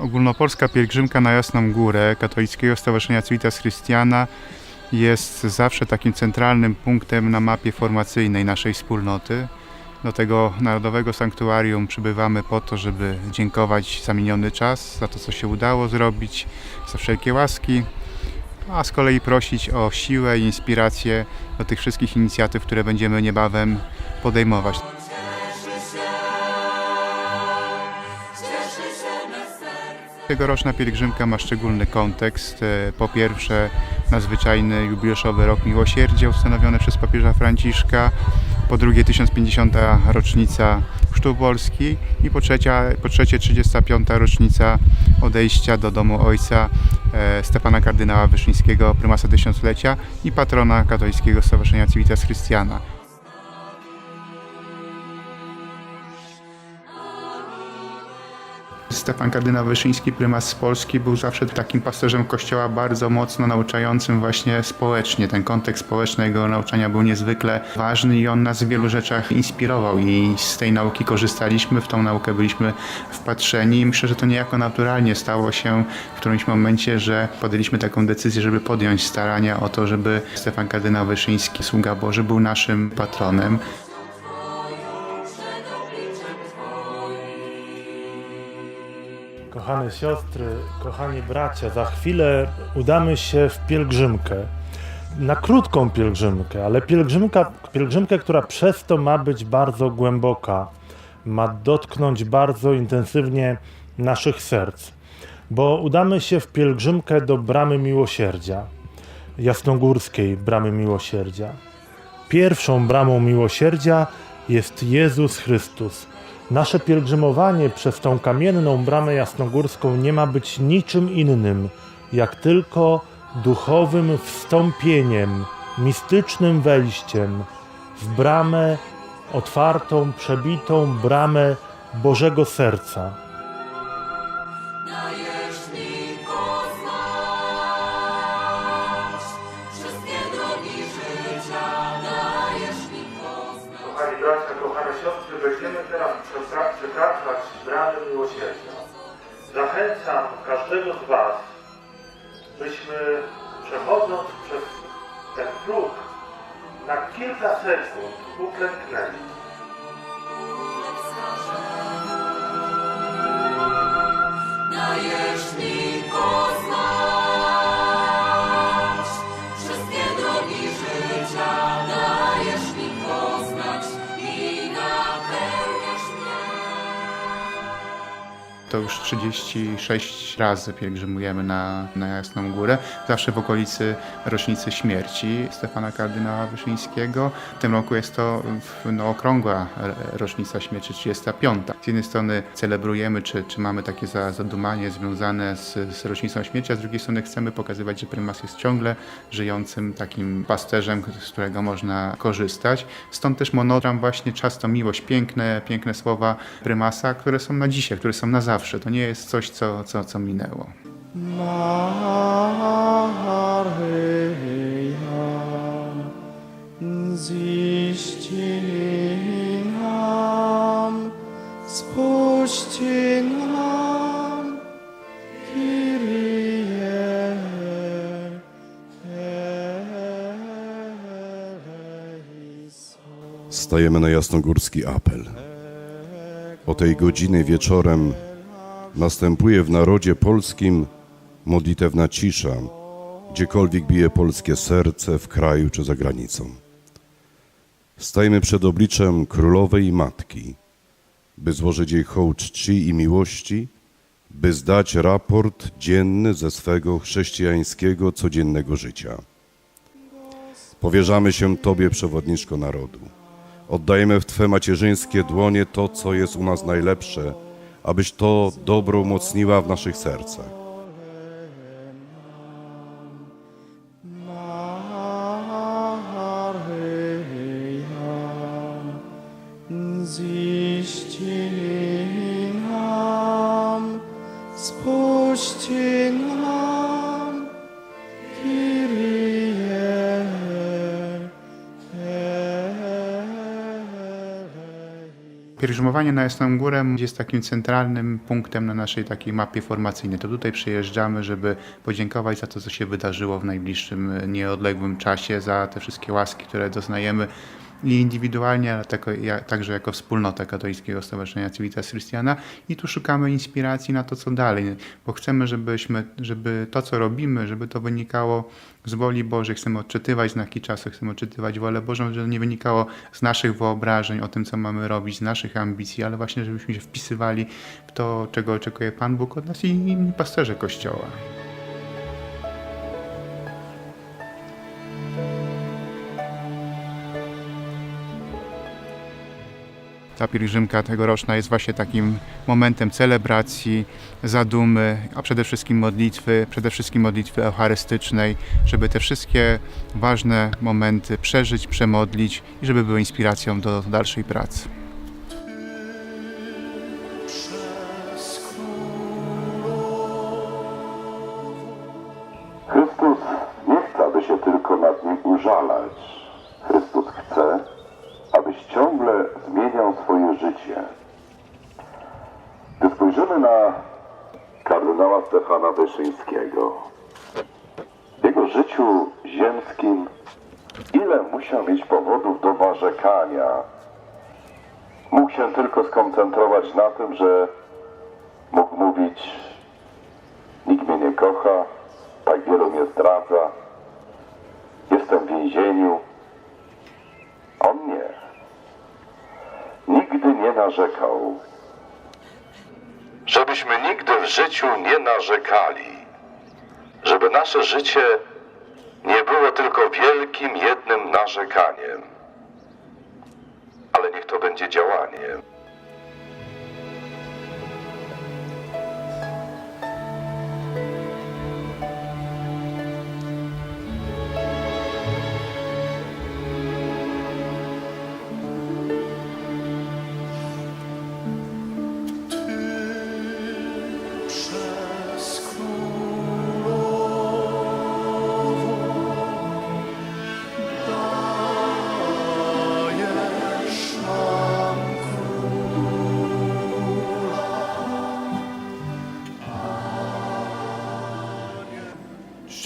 Ogólnopolska pielgrzymka na Jasną Górę Katolickiego Stowarzyszenia Civitas Christiana jest zawsze takim centralnym punktem na mapie formacyjnej naszej wspólnoty. Do tego Narodowego Sanktuarium przybywamy po to, żeby dziękować za miniony czas, za to, co się udało zrobić, za wszelkie łaski, a z kolei prosić o siłę i inspirację do tych wszystkich inicjatyw, które będziemy niebawem podejmować. Tegoroczna pielgrzymka ma szczególny kontekst. E, Po pierwsze, nadzwyczajny jubileuszowy rok miłosierdzia ustanowiony przez papieża Franciszka. Po drugie, 1050. rocznica Chrztu Polski. I po, trzecia, po trzecie, 35. rocznica odejścia do domu ojca e, Stefana kardynała Wyszyńskiego, prymasa tysiąclecia i patrona katolickiego Stowarzyszenia Civitas Christiana. Stefan kardynał Wyszyński, prymas z Polski, był zawsze takim pasterzem kościoła bardzo mocno nauczającym właśnie społecznie. Ten kontekst społeczny jego nauczania był niezwykle ważny i on nas w wielu rzeczach inspirował i z tej nauki korzystaliśmy, w tą naukę byliśmy wpatrzeni i myślę, że to niejako naturalnie stało się w którymś momencie, że podjęliśmy taką decyzję, żeby podjąć starania o to, żeby Stefan kardynał Wyszyński, sługa Boży, był naszym patronem. Kochane siostry, kochani bracia, za chwilę udamy się w pielgrzymkę. Na krótką pielgrzymkę, ale pielgrzymka, pielgrzymkę, która przez to ma być bardzo głęboka, ma dotknąć bardzo intensywnie naszych serc, bo udamy się w pielgrzymkę do Bramy Miłosierdzia, jasnogórskiej Bramy Miłosierdzia. Pierwszą bramą miłosierdzia jest Jezus Chrystus. Nasze pielgrzymowanie przez tą kamienną bramę jasnogórską nie ma być niczym innym, jak tylko duchowym wstąpieniem, mistycznym wejściem w bramę otwartą, przebitą bramę Bożego Serca. Bramy miłosierdzia. Zachęcam każdego z Was, byśmy przechodząc przez ten próg na kilka sekund uklęknęli. To już 36 razy pielgrzymujemy na, na Jasną Górę, zawsze w okolicy rocznicy śmierci Stefana kardynała Wyszyńskiego. W tym roku jest to no, okrągła rocznica śmierci, 35. Z jednej strony celebrujemy, czy, czy mamy takie za- zadumanie związane z, z rocznicą śmierci, a z drugiej strony chcemy pokazywać, że prymas jest ciągle żyjącym takim pasterzem, z którego można korzystać. Stąd też monogram właśnie czas to miłość, piękne, piękne słowa prymasa, które są na dzisiaj, które są na zawsze. To nie jest coś, co, co, co minęło. Ziści nam, nam. Stajemy na jasnogórski apel. O tej godziny wieczorem następuje w narodzie polskim modlitewna cisza, gdziekolwiek bije polskie serce, w kraju czy za granicą. Stajemy przed obliczem królowej i matki, by złożyć jej hołd czci i miłości, by zdać raport dzienny ze swego chrześcijańskiego, codziennego życia. Powierzamy się Tobie, przewodniczko narodu. Oddajemy w Twe macierzyńskie dłonie to, co jest u nas najlepsze, abyś to dobro umocniła w naszych sercach. Pielgrzymowanie na Jasną Górę jest takim centralnym punktem na naszej takiej mapie formacyjnej. To tutaj przyjeżdżamy, żeby podziękować za to, co się wydarzyło w najbliższym, e, nieodległym czasie, za te wszystkie łaski, które doznajemy i indywidualnie, ale także jako wspólnota Katolickiego Stowarzyszenia Civitas Christiana i tu szukamy inspiracji na to, co dalej, bo chcemy, żebyśmy, żeby to, co robimy, żeby to wynikało z woli Bożej, chcemy odczytywać znaki czasu, chcemy odczytywać wolę Bożą, żeby to nie wynikało z naszych wyobrażeń o tym, co mamy robić, z naszych ambicji, ale właśnie, żebyśmy się wpisywali w to, czego oczekuje Pan Bóg od nas i inni pasterze Kościoła. Ta pielgrzymka tegoroczna jest właśnie takim momentem celebracji, zadumy, a przede wszystkim modlitwy, przede wszystkim modlitwy eucharystycznej, żeby te wszystkie ważne momenty przeżyć, przemodlić i żeby były inspiracją do dalszej pracy. Stefana Wyszyńskiego, w jego życiu ziemskim, ile musiał mieć powodów do narzekania, mógł się tylko skoncentrować na tym, że mógł mówić Nikt mnie nie kocha, tak wielu mnie zdradza. Jestem w więzieniu. On nie. Nigdy nie narzekał. Żebyśmy nigdy w życiu nie narzekali. Żeby nasze życie nie było tylko wielkim jednym narzekaniem. Ale niech to będzie działaniem.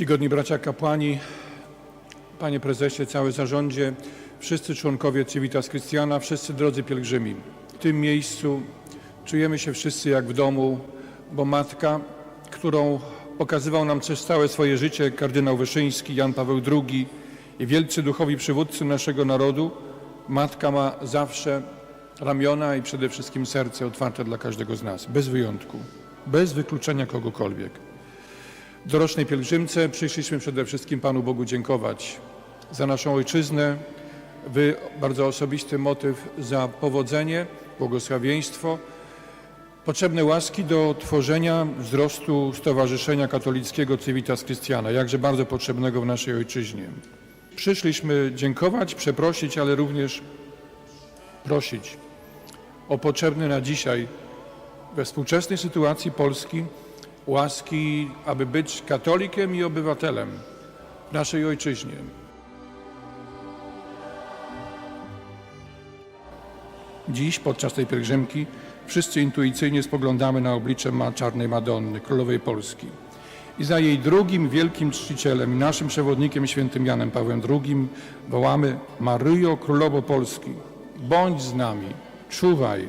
Czcigodni bracia kapłani, panie prezesie, cały zarządzie, wszyscy członkowie Civitas Christiana, wszyscy drodzy pielgrzymi. W tym miejscu czujemy się wszyscy jak w domu, bo matka, którą pokazywał nam przez całe swoje życie kardynał Wyszyński, Jan Paweł II i wielcy duchowi przywódcy naszego narodu, matka ma zawsze ramiona i przede wszystkim serce otwarte dla każdego z nas, bez wyjątku, bez wykluczenia kogokolwiek. Dorocznej pielgrzymce przyszliśmy przede wszystkim Panu Bogu dziękować za naszą ojczyznę, Wy bardzo osobisty motyw za powodzenie, błogosławieństwo, potrzebne łaski do tworzenia wzrostu Stowarzyszenia Katolickiego Civitas Christiana, jakże bardzo potrzebnego w naszej ojczyźnie. Przyszliśmy dziękować, przeprosić, ale również prosić o potrzebne na dzisiaj we współczesnej sytuacji Polski łaski, aby być katolikiem i obywatelem naszej ojczyźnie. Dziś, podczas tej pielgrzymki, wszyscy intuicyjnie spoglądamy na oblicze czarnej Madonny, Królowej Polski. I za jej drugim wielkim czcicielem i naszym przewodnikiem, świętym Janem Pawłem II, wołamy Maryjo, Królowo Polski, bądź z nami, czuwaj,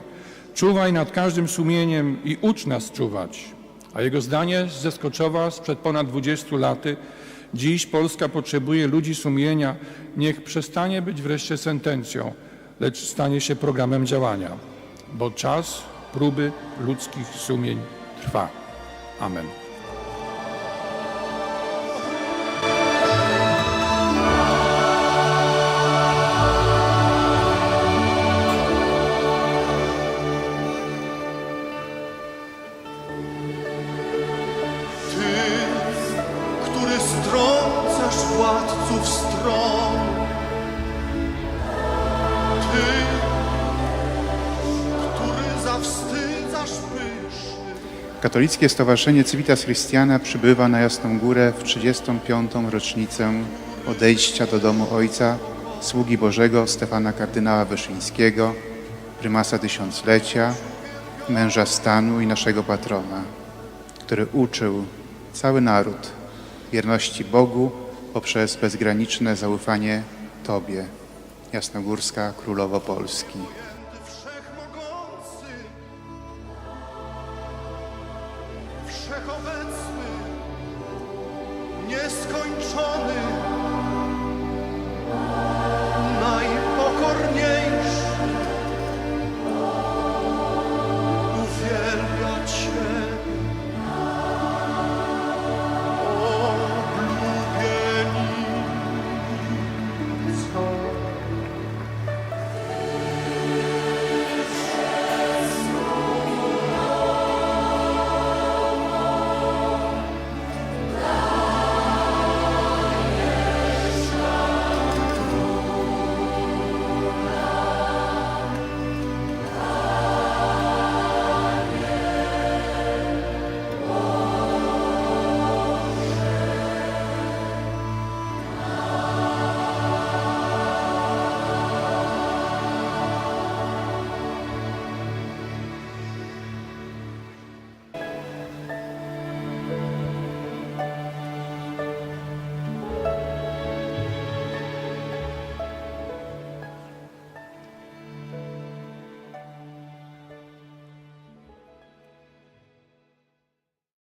czuwaj nad każdym sumieniem i ucz nas czuwać. A jego zdanie z Zeskoczowa sprzed ponad 20 laty, dziś Polska potrzebuje ludzi sumienia, niech przestanie być wreszcie sentencją, lecz stanie się programem działania, bo czas próby ludzkich sumień trwa. Amen. Katolickie Stowarzyszenie Civitas Christiana przybywa na Jasną Górę w 35. rocznicę odejścia do domu Ojca sługi Bożego Stefana kardynała Wyszyńskiego, prymasa tysiąclecia, męża stanu i naszego patrona, który uczył cały naród wierności Bogu poprzez bezgraniczne zaufanie Tobie, Jasnogórska Królowo Polski.